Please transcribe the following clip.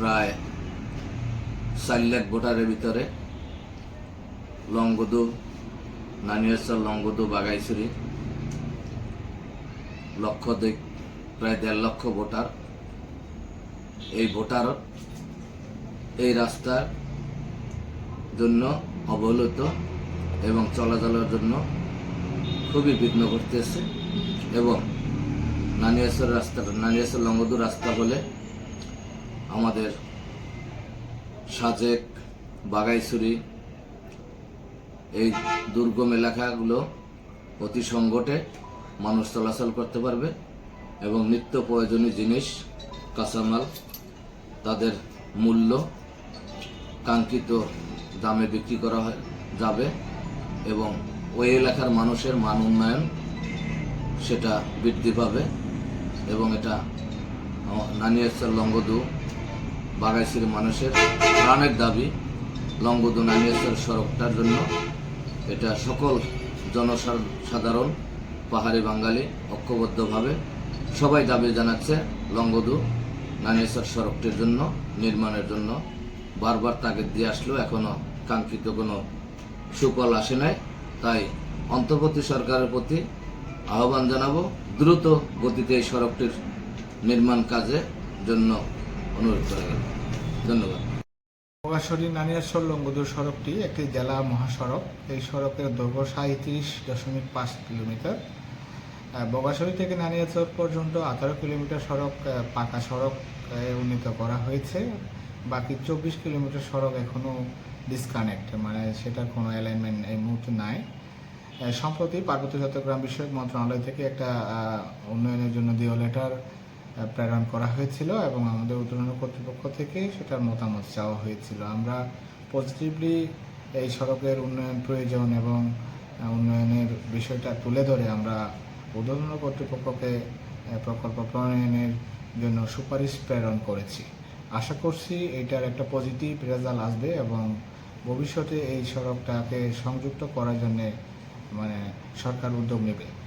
প্রায় চার লাখ ভোটারের ভিতরে লংগদু নানিয়াসর লংগদু বাগাইছড়ি লক্ষ দুই প্রায় দেড় লক্ষ ভোটার। এই ভোটার এই রাস্তার জন্য অবহেলিত এবং চলাচলের জন্য খুবই বিঘ্ন ঘটতেছে এবং নানিয়াসর রাস্তাটা নানিয়াসর লংগদু রাস্তা বলে আমাদের সাজেক বাগাইছড়ি এই দুর্গম এলাকাগুলো অতি সংকটে মানুষ চলাচল করতে পারবে এবং নিত্য প্রয়োজনীয় জিনিস, কাঁচামাল, তাদের মূল্য কাঙ্ক্ষিত দামে বিক্রি করা যাবে এবং ওই এলাকার মানুষের মান উন্নয়ন সেটা বৃদ্ধি পাবে এবং এটা নানিয়াসর লঙ্গদু বাগাইশির মানুষের প্রাণের দাবি লঙ্গদু নানিয়াসর সড়কটার জন্য। এটা সকল জনসাধারণ, পাহাড়ি বাঙালি, ঐক্যবদ্ধভাবে সবাই দাবি জানাচ্ছে লঙ্গদু নানিয়াসর সড়কটির জন্য, নির্মাণের জন্য। বারবার তাকে দিয়ে আসলো এখনও কাঙ্ক্ষিত কোনো সুফল আসে নাই। তাই অন্তর্বর্তী সরকারের প্রতি আহ্বান জানাব, দ্রুত গতিতে এই সড়কটির নির্মাণ কাজে জন্য অনুরোধ করা গেল ধন্যবাদ লঙ্গদুর সড়কটি একটি জেলা মহাসড়ক। এই সড়কের দৈর্ঘ্য সাঁত্রিশ দশমিক পাঁচ কিলোমিটার। বগাসরী থেকে নানিয়াচর পর্যন্ত আঠারো কিলোমিটার সড়ক পাকা সড়ক উন্নীত করা হয়েছে। বাকি চব্বিশ কিলোমিটার সড়ক এখনও ডিসকানেক্ট মানে সেটার কোনো অ্যালাইনমেন্ট এই মুহূর্তে নাই। সম্প্রতি পার্বত্য চট্টগ্রাম বিষয়ক মন্ত্রণালয় থেকে একটা উন্নয়নের জন্য দিও লেটার প্রেরণ করা হয়েছিল এবং আমাদের উত্তরণ কর্তৃপক্ষ থেকে সেটার মতামত চাওয়া হয়েছিল। আমরা পজিটিভলি এই সড়কের উন্নয়ন প্রয়োজন এবং উন্নয়নের বিষয়টা তুলে ধরে আমরা উদ্বোধন কর্তৃপক্ষকে প্রকল্প প্রণয়নের জন্য সুপারিশ প্রেরণ করেছি। আশা করছি এটার একটা পজিটিভ রেজাল্ট আসবে এবং ভবিষ্যতে এই সড়কটাকে সংযুক্ত করার জন্যে মানে সরকার উদ্যোগ নেবে।